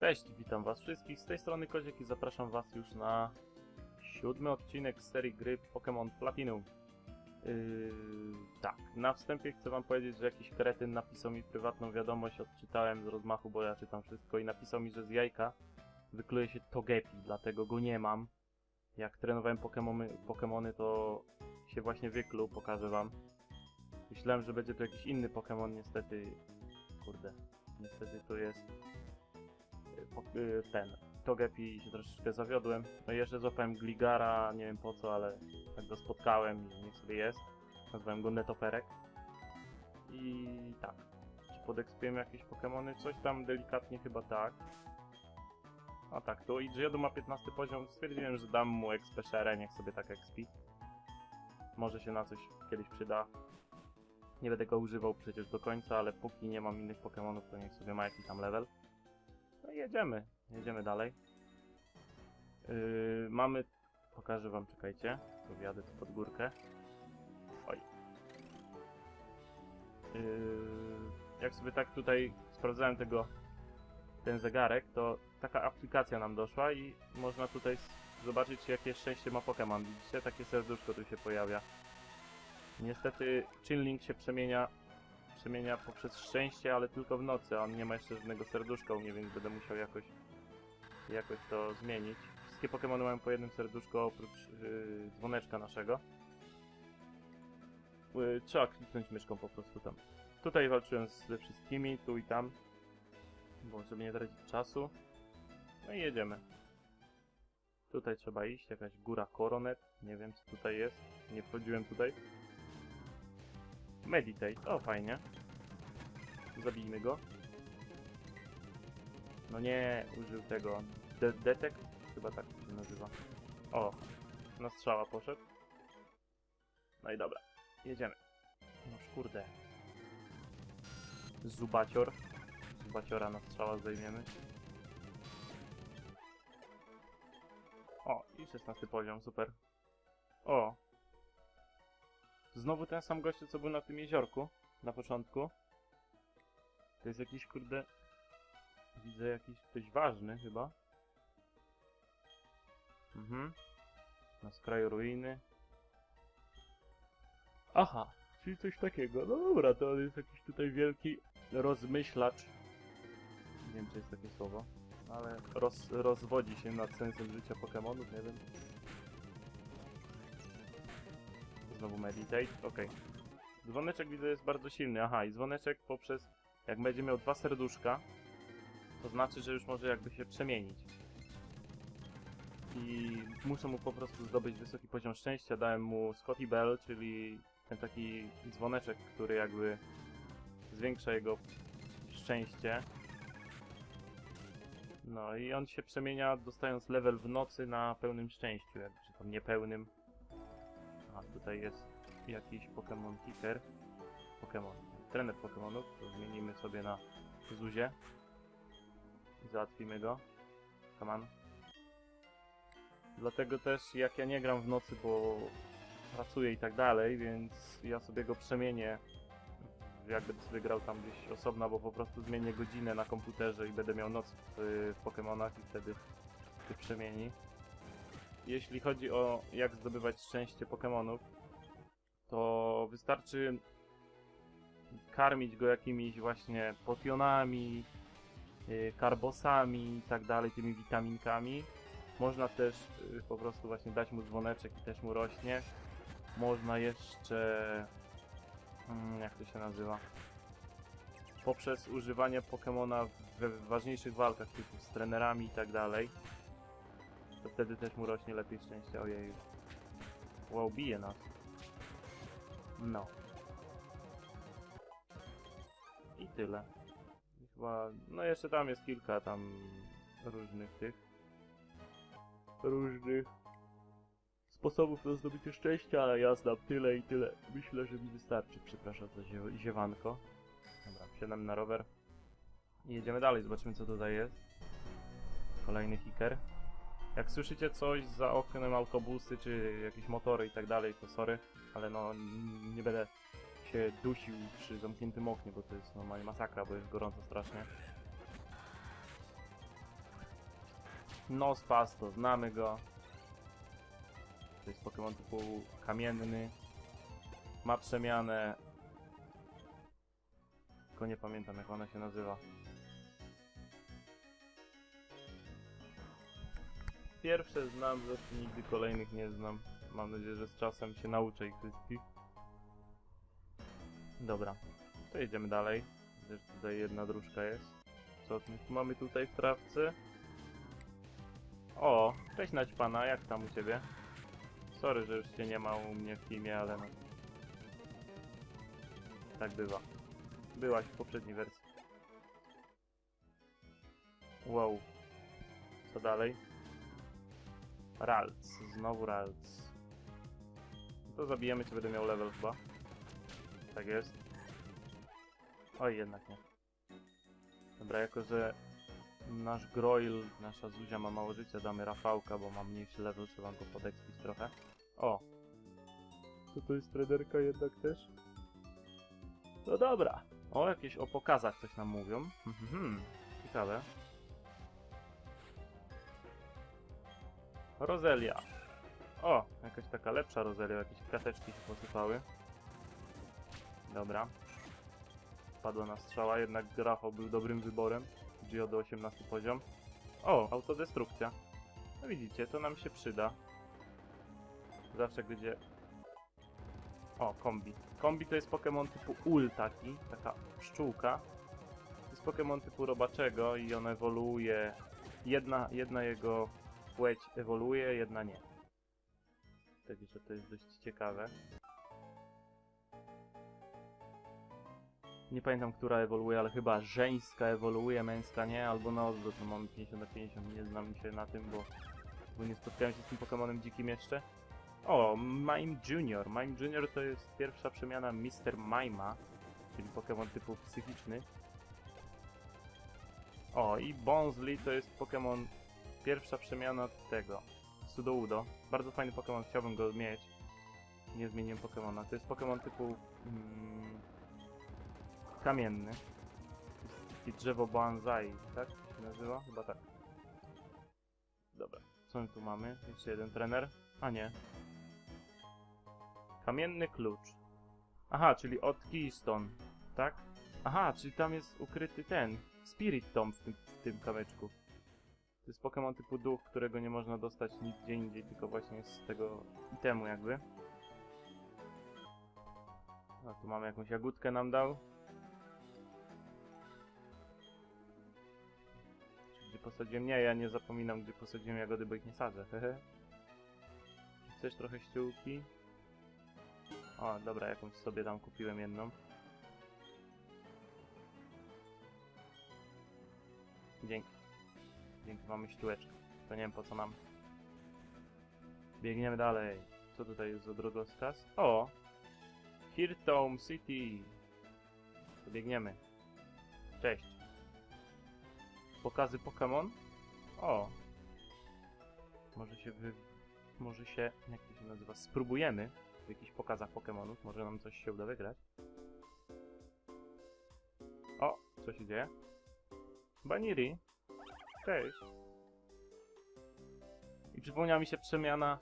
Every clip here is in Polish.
Cześć, witam was wszystkich, z tej strony Koziek i zapraszam was już na siódmy odcinek z serii gry Pokémon Platinum. Yy, tak, na wstępie chcę wam powiedzieć, że jakiś kretyn napisał mi prywatną wiadomość, odczytałem z rozmachu, bo ja czytam wszystko i napisał mi, że z jajka wykluje się Togepi, dlatego go nie mam. Jak trenowałem Pokemony, Pokemony to się właśnie wykluł, pokażę wam. Myślałem, że będzie to jakiś inny Pokémon, niestety, kurde, niestety to jest ten Togepi się troszeczkę zawiodłem. No i jeszcze złapałem Gligara, nie wiem po co, ale tak go spotkałem i niech sobie jest. Nazwałem go Netoperek. I tak. Czy podekspiłem jakieś Pokémony? Coś tam delikatnie chyba tak. A tak, to i Geodu ma 15 poziom. Stwierdziłem, że dam mu XP niech sobie tak expi. Może się na coś kiedyś przyda. Nie będę go używał przecież do końca, ale póki nie mam innych Pokémonów, to niech sobie ma jakiś tam level. No i jedziemy, jedziemy dalej. Yy, mamy, pokażę wam, czekajcie, tu wjadę tu pod górkę. Oj. Yy, jak sobie tak tutaj sprawdzałem tego, ten zegarek, to taka aplikacja nam doszła i można tutaj zobaczyć jakie szczęście ma Pokémon. Widzicie, takie serduszko tu się pojawia. Niestety Chinling się przemienia przemienia poprzez szczęście, ale tylko w nocy, a on nie ma jeszcze żadnego serduszka u mnie, więc będę musiał jakoś, jakoś to zmienić. Wszystkie Pokémony mają po jednym serduszku oprócz yy, dzwoneczka naszego. Yy, trzeba kliknąć myszką po prostu tam. Tutaj walczyłem ze wszystkimi, tu i tam, bo żeby nie tracić czasu. No i jedziemy. Tutaj trzeba iść, jakaś góra Koronet, nie wiem co tutaj jest, nie wchodziłem tutaj. Meditate, o fajnie. Zabijmy go. No nie, użył tego. De detect? Chyba tak się nazywa. O, na strzała poszedł. No i dobra, jedziemy. No kurde. Zubacior. Zubaciora na strzała zdejmiemy. O, i 16 poziom, super. O, Znowu ten sam gościu, co był na tym jeziorku na początku. To jest jakiś kurde. Widzę jakiś ktoś ważny chyba. Mhm. Na skraju ruiny. Aha, czyli coś takiego. No dobra, to on jest jakiś tutaj wielki rozmyślacz. Nie wiem, czy jest takie słowo, ale roz, rozwodzi się nad sensem życia Pokemonów, nie wiem. Znowu meditate, okej. Dzwoneczek widzę jest bardzo silny, aha i dzwoneczek poprzez, jak będzie miał dwa serduszka, to znaczy, że już może jakby się przemienić. I muszę mu po prostu zdobyć wysoki poziom szczęścia, dałem mu Scotty Bell, czyli ten taki dzwoneczek, który jakby zwiększa jego szczęście. No i on się przemienia dostając level w nocy na pełnym szczęściu, czy tam niepełnym. Tutaj jest jakiś Pokémon Kicker. Pokémon. Trener Pokémonów. To zmienimy sobie na Zuzie. I załatwimy go. Come on. Dlatego też jak ja nie gram w nocy, bo pracuję i tak dalej, więc ja sobie go przemienię. Jakby sobie grał tam gdzieś osobno, bo po prostu zmienię godzinę na komputerze i będę miał noc w, w Pokémonach i wtedy się przemieni. Jeśli chodzi o jak zdobywać szczęście Pokémonów, to wystarczy karmić go jakimiś właśnie potionami, yy, karbosami i tak dalej, tymi witaminkami. Można też yy, po prostu właśnie dać mu dzwoneczek i też mu rośnie. Można jeszcze... Mm, jak to się nazywa? Poprzez używanie Pokemona we ważniejszych walkach, typu z trenerami i tak dalej to wtedy też mu rośnie lepiej szczęście. Ojej. Wow, bije nas. No. I tyle. Chyba... No jeszcze tam jest kilka tam różnych tych... Różnych sposobów na zdobycie szczęścia, ale ja znam tyle i tyle. Myślę, że mi wystarczy. Przepraszam za ziew ziewanko. Dobra, wsiadam na rower. I jedziemy dalej, zobaczymy co tutaj jest. Kolejny hiker. Jak słyszycie coś za oknem, autobusy czy jakieś motory i tak dalej, to sorry, ale no nie będę się dusił przy zamkniętym oknie, bo to jest normalnie masakra, bo jest gorąco strasznie. Nospasto, znamy go. To jest Pokémon typu kamienny. Ma przemianę. Tylko nie pamiętam jak ona się nazywa. Pierwsze znam, zresztą nigdy kolejnych nie znam. Mam nadzieję, że z czasem się nauczę ich wszystkich. Dobra, to jedziemy dalej. Widzę, że tutaj jedna dróżka jest. Co mamy tutaj w trawce? O, cześć Naćpana, jak tam u ciebie? Sorry, że już cię nie ma u mnie w filmie, ale no... Tak bywa. Byłaś w poprzedniej wersji. Wow. Co dalej? Ralc. Znowu Ralc. To zabijemy cię, będę miał level chyba. Tak jest. Oj, jednak nie. Dobra, jako że nasz Groil, nasza Zuzia ma mało życia, damy Rafałka, bo ma mniejszy level, trzeba go podekspić trochę. O! To to jest Frederka jednak też? No dobra. O, jakieś o pokazach coś nam mówią. Mhm, ciekawe. Rozelia. O, jakaś taka lepsza Rozelia, jakieś krateczki się posypały. Dobra. Padła na strzała, jednak Grafo był dobrym wyborem. Gio do 18 poziom. O, autodestrukcja. No widzicie, to nam się przyda. Zawsze gdzie... O, kombi. Kombi to jest Pokémon typu ul taki, taka pszczółka. To jest Pokémon typu robaczego i on ewoluuje. Jedna, jedna jego płeć ewoluuje, jedna nie. Także to jest dość ciekawe. Nie pamiętam, która ewoluuje, ale chyba żeńska ewoluuje, męska nie, albo na odwrót, no mamy 50 na 50, nie znam się na tym, bo, bo nie spotkałem się z tym Pokemonem dzikim jeszcze. O, Mime Junior. Mime Junior to jest pierwsza przemiana Mr. Mima, czyli Pokémon typu psychiczny. O, i Bonsley to jest Pokémon, pierwsza przemiana tego, Sudoudo. Bardzo fajny Pokémon, chciałbym go mieć. Nie zmieniłem Pokémona. To jest Pokémon typu mm, kamienny. Taki drzewo bonsai, tak się nazywa? Chyba tak. Dobra, co my tu mamy? Jeszcze jeden trener? A nie. Kamienny klucz. Aha, czyli od Keystone, tak? Aha, czyli tam jest ukryty ten Spirit Tom w tym, w tym kamyczku. To jest Pokémon typu duch, którego nie można dostać nigdzie indziej, tylko właśnie z tego itemu jakby. A tu mamy jakąś jagódkę nam dał. Gdzie posadziłem? Nie, ja nie zapominam, gdzie posadziłem jagody, bo ich nie sadzę. Hehe. Chcesz trochę ściółki? O, dobra, jakąś sobie tam kupiłem jedną. Dzięki. Dzięki, mamy ściółeczkę. To nie wiem po co nam. Biegniemy dalej. Co tutaj jest za drogowskaz? O! Hirtome City! To biegniemy. Cześć. Pokazy Pokémon? O! Może się wy... Może się... Jak to się nazywa? Spróbujemy w jakichś pokazach Pokémonów. Może nam coś się uda wygrać. O! Co się dzieje? Baniri! Cześć! I przypomniała mi się przemiana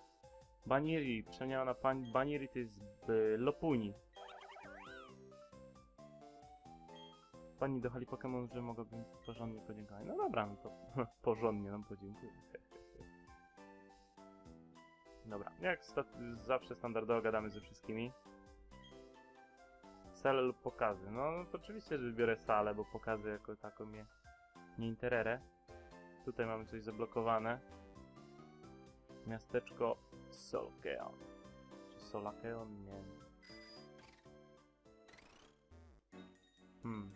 Baniri. Przemiana pan Baniri to jest y, Lopuni. Pani do hali Pokémon, że mogłabym porządnie podziękować. No dobra, no to porządnie nam podziękuję. Dobra, jak sta zawsze standardowo gadamy ze wszystkimi. Sale lub pokazy. No, to oczywiście, że wybiorę salę, bo pokazy jako taką mnie nie interere. Tutaj mamy coś zablokowane. Miasteczko Solkeon. Czy Solakeon? Nie wiem. Hmm.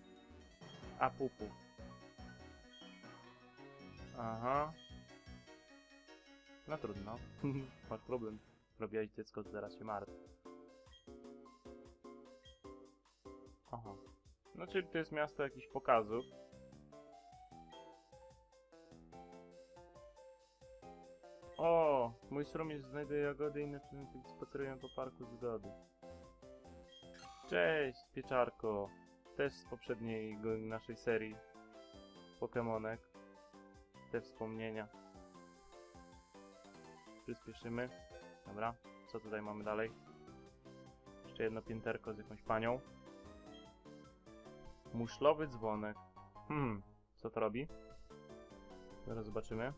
A pupu. Aha. No trudno. Masz problem. Robiłeś dziecko, zaraz się martwi. Aha. No czyli to jest miasto jakichś pokazów. O, mój strumień znajduje jagody i inne przedmioty spacerują po parku zgody. Cześć, pieczarko. Też z poprzedniej naszej serii Pokemonek. Te wspomnienia. przyspieszymy. Dobra, co tutaj mamy dalej? Jeszcze jedno pięterko z jakąś panią. Muszlowy dzwonek. Hmm, co to robi? Zaraz zobaczymy.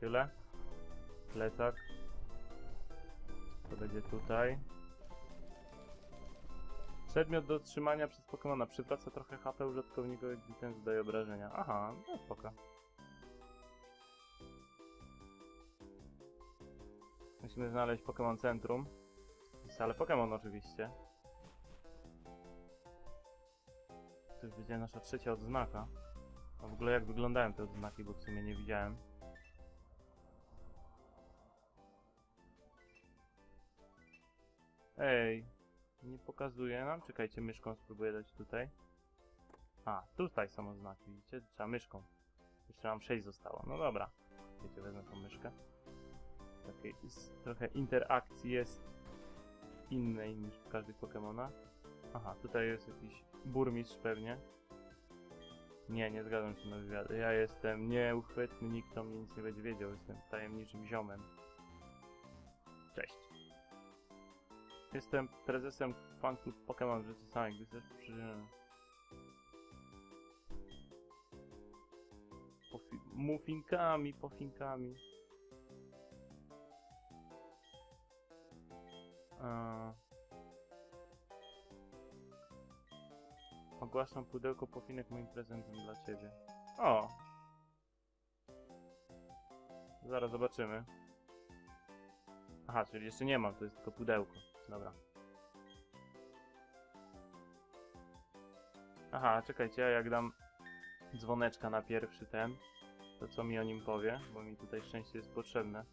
Tyle. Plecak. To będzie tutaj. Przedmiot do otrzymania przez Pokemona. Przywraca trochę HP użytkownikowi, gdy ten zdaje obrażenia. Aha, no spoko. Musimy znaleźć Pokémon Centrum. Ale Pokémon oczywiście. To już będzie nasza trzecia odznaka. A w ogóle jak wyglądają te odznaki, bo w sumie nie widziałem. Ej, nie pokazuje nam. Czekajcie, myszką spróbuję dać tutaj. A, tutaj są oznaki, widzicie? Trzeba myszką. Jeszcze nam 6 zostało. No dobra. Wiecie, wezmę tą myszkę. Takiej, trochę interakcji jest innej niż w każdych Pokémonach. Aha, tutaj jest jakiś burmistrz pewnie. Nie, nie zgadzam się na wywiady. Ja jestem nieuchwytny, nikt o mnie nic nie będzie wiedział. Jestem tajemniczym ziomem. Cześć. Jestem prezesem fanklub Pokémon w rzeczy samej, gdy chcesz przy... Pofi... Muffinkami, pofinkami. Eee... Ogłaszam pudełko pofinek moim prezentem dla ciebie. O! Zaraz zobaczymy. Aha, czyli jeszcze nie mam, to jest tylko pudełko. Dobra. Aha, czekajcie, jak dam dzwoneczka na pierwszy ten, to co mi o nim powie, bo mi tutaj szczęście jest potrzebne.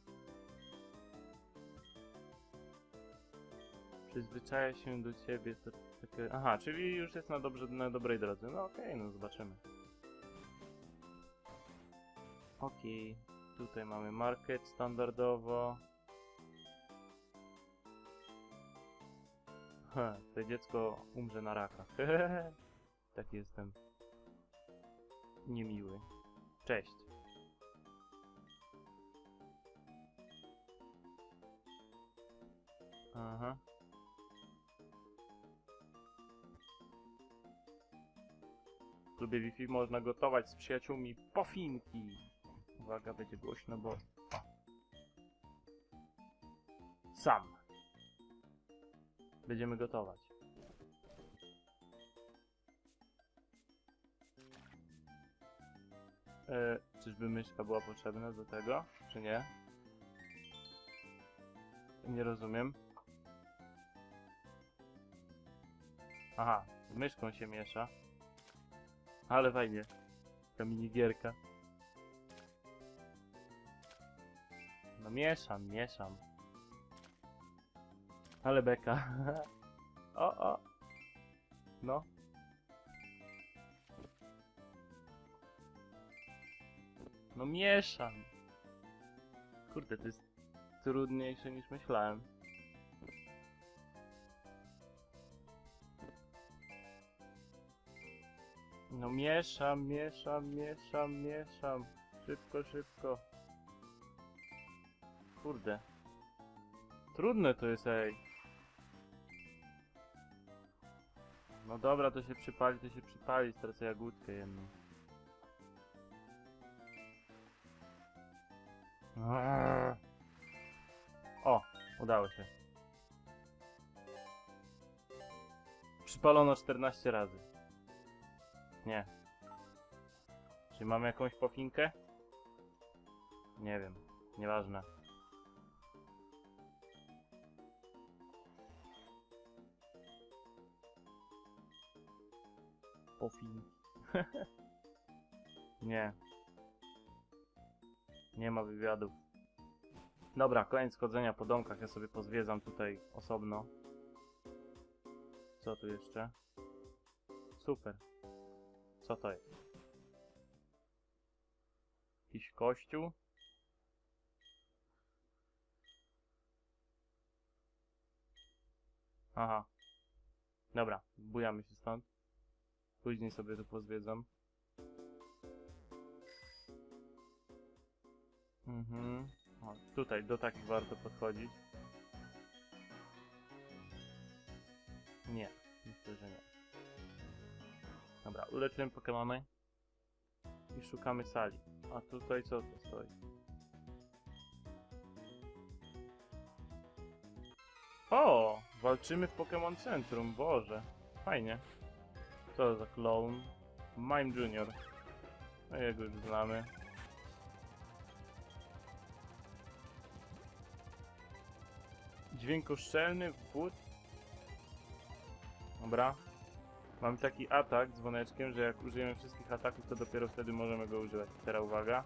Przyzwyczaja się do ciebie, to takie... Aha, czyli już jest na, dobrze, na dobrej drodze. No okej, no zobaczymy. Okej, tutaj mamy market standardowo. To dziecko umrze na raka. Taki jestem. Niemiły. Cześć. Aha. W klubie Wi-Fi można gotować z przyjaciółmi pofinki. Uwaga, będzie głośno, bo... Sam. Będziemy gotować. E, czyżby myszka była potrzebna do tego, czy nie? Nie rozumiem. Aha, z myszką się miesza. Ale fajnie. Ta minigierka. No mieszam, mieszam. Ale beka. o, o. No. No mieszam. Kurde, to jest trudniejsze niż myślałem. No mieszam, mieszam, mieszam, mieszam. Szybko, szybko. Kurde. Trudne to jest, ej. No dobra, to się przypali, to się przypali. Stracę jagódkę jedną. O, udało się. Przypalono 14 razy. Nie. Czy mamy jakąś pofinkę? Nie wiem. Nieważne. Pofin. Nie. Nie ma wywiadów. Dobra, koniec chodzenia po domkach. Ja sobie pozwiedzam tutaj osobno. Co tu jeszcze? Super. Co to jest? Jakiś kościół? Aha. Dobra, bujamy się stąd. Później sobie to pozwiedzam. Mhm. O, tutaj do takich warto podchodzić. Nie, myślę, że nie. Dobra, uleczymy Pokemony i szukamy sali. A tutaj co to stoi? O! Walczymy w Pokémon Centrum, Boże. Fajnie. Co za clown? Mime Junior. No jego już znamy. Dźwiękoszczelny wód. Dobra. Mamy taki atak dzwoneczkiem, że jak użyjemy wszystkich ataków, to dopiero wtedy możemy go używać. Teraz uwaga.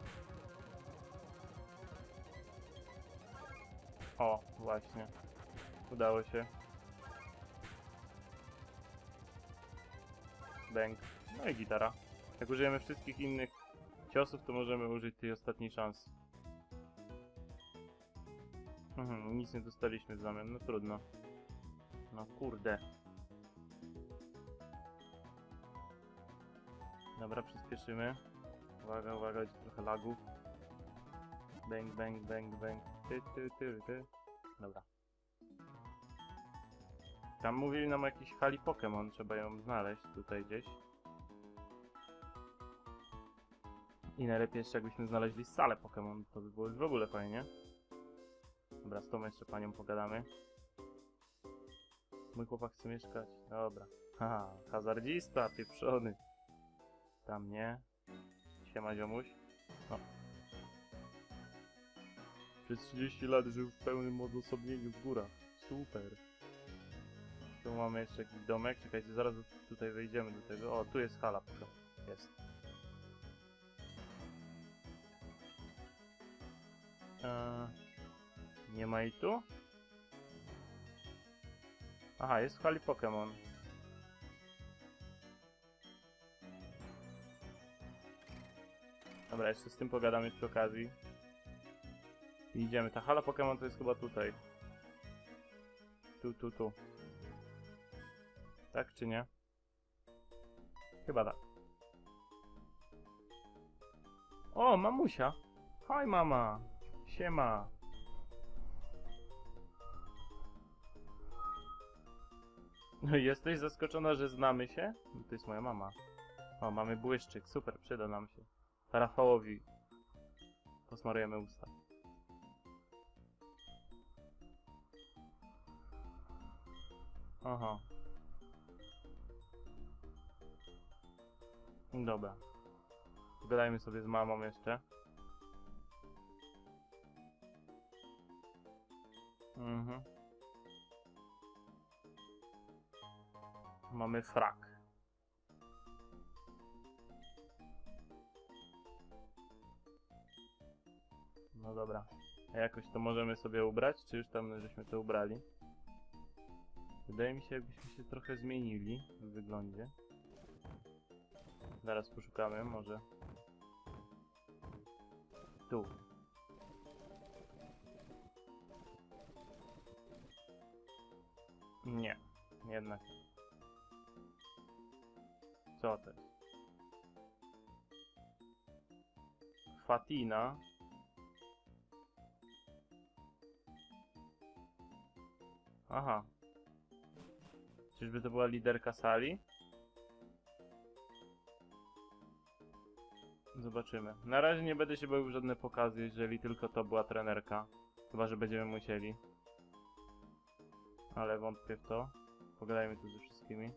O, właśnie. Udało się. Bęk. No i gitara. Jak użyjemy wszystkich innych ciosów, to możemy użyć tej ostatniej szansy. Mhm, nic nie dostaliśmy w zamian, no trudno. No kurde. Dobra, przyspieszymy. Uwaga, uwaga, będzie trochę lagów. Bang, bang, bang, bang. Ty, ty, ty, ty. Dobra. Tam mówili nam o jakiejś hali Pokémon, trzeba ją znaleźć tutaj gdzieś. I najlepiej jeszcze jakbyśmy znaleźli salę Pokémon, to by było już w ogóle fajnie. Dobra, z tą jeszcze panią pogadamy. Mój chłopak chce mieszkać. Dobra. Haha, hazardzista, pieprzony. Tam nie. Siema ziomuś. O. Przez 30 lat żył w pełnym odosobnieniu w górach. Super. Tu mamy jeszcze jakiś domek. Czekajcie, zaraz tutaj wejdziemy do tego. O, tu jest hala. Jest. Eee, nie ma jej tu? Aha, jest w hali Pokémon. Dobra, jeszcze z tym pogadamy przy okazji. I idziemy. Ta hala Pokémon to jest chyba tutaj. Tu, tu, tu. Tak czy nie? Chyba tak. O, mamusia! Hoj, mama! Siema! No jesteś zaskoczona, że znamy się? No to jest moja mama. O, mamy błyszczyk, super, przyda nam się. Rafałowi posmarujemy usta. Aha. Dobra. Pogadajmy sobie z mamą jeszcze. Mhm. Mamy frak. No dobra. A jakoś to możemy sobie ubrać, czy już tam żeśmy to ubrali? Wydaje mi się, jakbyśmy się trochę zmienili w wyglądzie. Zaraz poszukamy, może. Tu. Nie, jednak. Co to jest? Fatina. Aha. Czyżby to była liderka sali? Zobaczymy. Na razie nie będę się bawił w żadne pokazy, jeżeli tylko to była trenerka. Chyba, że będziemy musieli. Ale wątpię w to. Pogadajmy tu ze wszystkimi.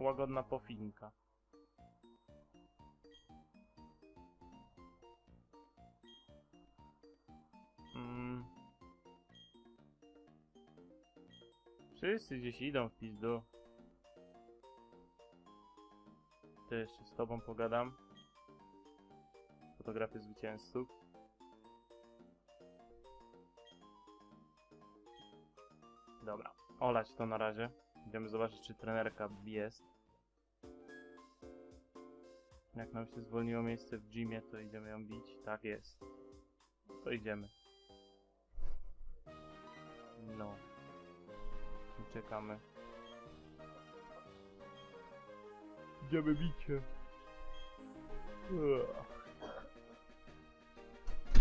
Łagodna pofinka. Mm. Wszyscy gdzieś idą w pizdu. To jeszcze z tobą pogadam. Fotografie zwycięzców. Dobra, olać to na razie. Idziemy zobaczyć, czy trenerka jest. Jak nam się zwolniło miejsce w gymie, to idziemy ją bić. Tak jest. To idziemy. No. I czekamy. Idziemy bicie.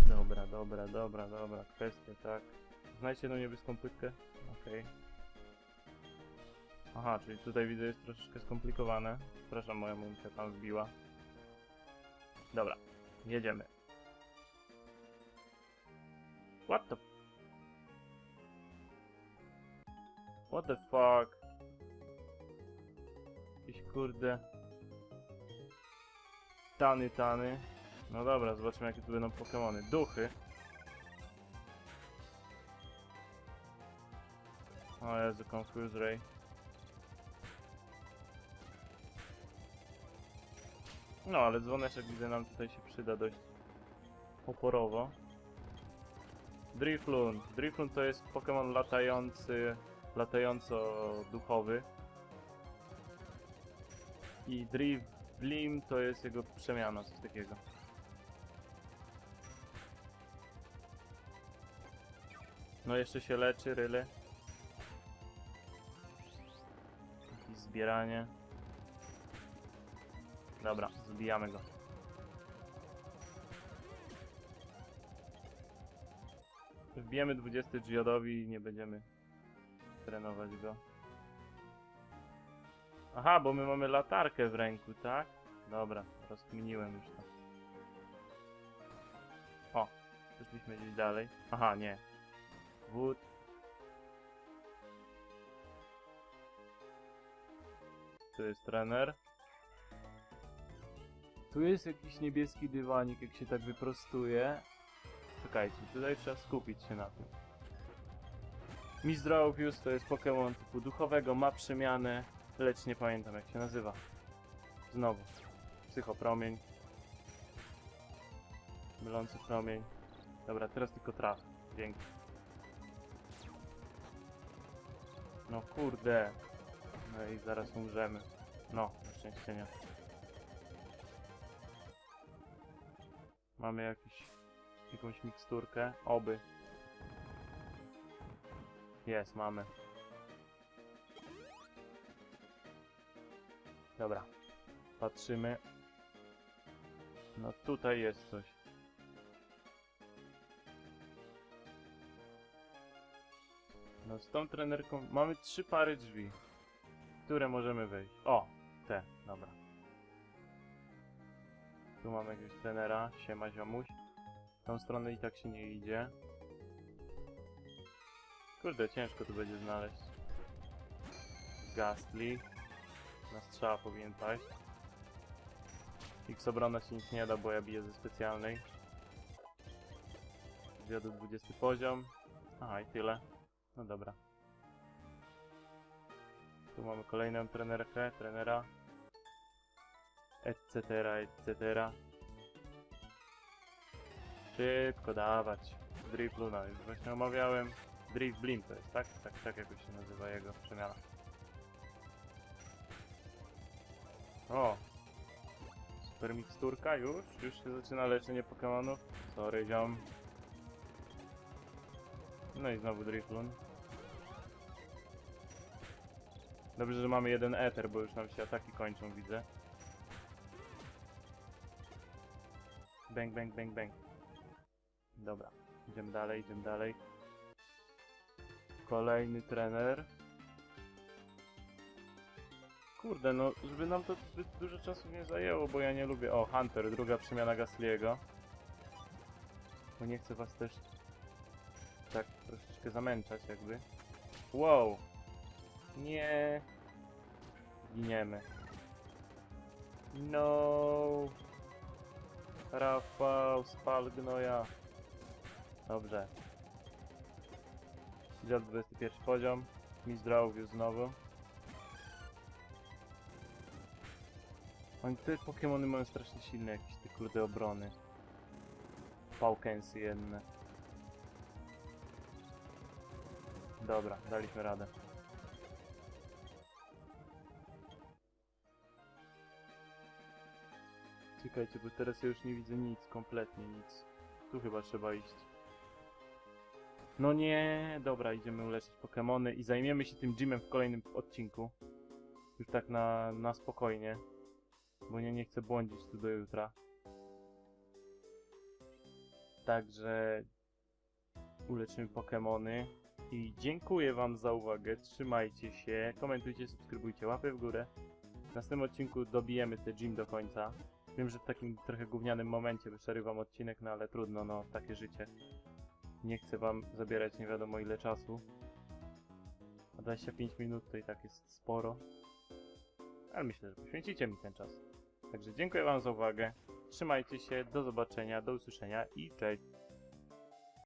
Dobra, dobra, dobra. Kwestia, tak. Znajdźcie jedną niebieską płytkę. Okej. Aha, czyli tutaj widzę jest troszeczkę skomplikowane. Przepraszam, moja muzyka tam wbiła. Dobra, jedziemy. What the... What the fuck? Jakieś kurde... Tany, tany. No dobra, zobaczymy jakie tu będą Pokémony. Duchy. O Jezu, Confuse Ray. No, ale dzwoneczek widzę nam tutaj się przyda dość oporowo. Drifloon. Drifloon to jest Pokémon latający, latająco-duchowy. I Drifblim to jest jego przemiana, coś takiego. No jeszcze się leczy, ryle. Jakieś zbieranie. Dobra, zbijamy go. Wbijemy 20 Geodowi i nie będziemy trenować go. Aha, bo my mamy latarkę w ręku, tak? Dobra, rozkminiłem już to. O, przyszliśmy gdzieś dalej. Aha, nie. Wód. Tu jest trener. Tu jest jakiś niebieski dywanik, jak się tak wyprostuje. Czekajcie, tutaj trzeba skupić się na tym. Mizdrowius to jest Pokémon typu duchowego, ma przemianę, lecz nie pamiętam jak się nazywa. Znowu. Psychopromień. Mylący promień. Dobra, teraz tylko traf. Dzięki. No kurde. No i zaraz umrzemy. No, na szczęście nie. Mamy jakiś, jakąś miksturkę. Oby. Jest, mamy. Dobra. Patrzymy. No tutaj jest coś. No z tą trenerką mamy trzy pary drzwi, które możemy wejść. O, te, dobra. Tu mamy jakiegoś trenera, siema ziomuś. W tą stronę i tak się nie idzie. Kurde, ciężko tu będzie znaleźć. Gastly. Na strzała powinien paść. X obrona się nic nie da, bo ja biję ze specjalnej. Zjadł 20 poziom. Aha, i tyle. No dobra. Tu mamy kolejną trenerkę, trenera. Etc, etc. Szybko dawać. Drifluna, już właśnie omawiałem. Drift Blim to jest, tak? Tak, tak jakoś się nazywa jego przemiana. O! Super miksturka już? Już się zaczyna leczenie Pokemonów? Sorry, ziom. No i znowu Drifloon. Dobrze, że mamy jeden Ether, bo już nam się ataki kończą, widzę. Bang, bang, bang, bang. Dobra, idziemy dalej, idziemy dalej. Kolejny trener. Kurde, no, żeby nam to zbyt dużo czasu nie zajęło, bo ja nie lubię... O, Hunter, druga przemiana Gasliego. Bo nie chcę was też tak troszeczkę zamęczać jakby. Wow! Nie! Giniemy. No! Rafał, spal gnoja. Dobrze. Dziad 21 poziom. Mizdrowiu znowu. Oni te Pokemony mają strasznie silne jakieś te kurde obrony. Pałkensy jedne. Dobra, daliśmy radę. Czekajcie, bo teraz ja już nie widzę nic, kompletnie nic. Tu chyba trzeba iść. No nie, dobra, idziemy uleczyć Pokemony i zajmiemy się tym gymem w kolejnym odcinku. Już tak na, na spokojnie. Bo nie, nie chcę błądzić tu do jutra. Także uleczymy Pokemony. I dziękuję Wam za uwagę. Trzymajcie się, komentujcie, subskrybujcie, łapy w górę. W następnym odcinku dobijemy te gym do końca. Wiem, że w takim trochę gównianym momencie przerywam odcinek, no ale trudno, no takie życie. Nie chcę Wam zabierać nie wiadomo ile czasu. A 25 minut to i tak jest sporo. Ale myślę, że poświęcicie mi ten czas. Także dziękuję Wam za uwagę. Trzymajcie się, do zobaczenia, do usłyszenia i cześć.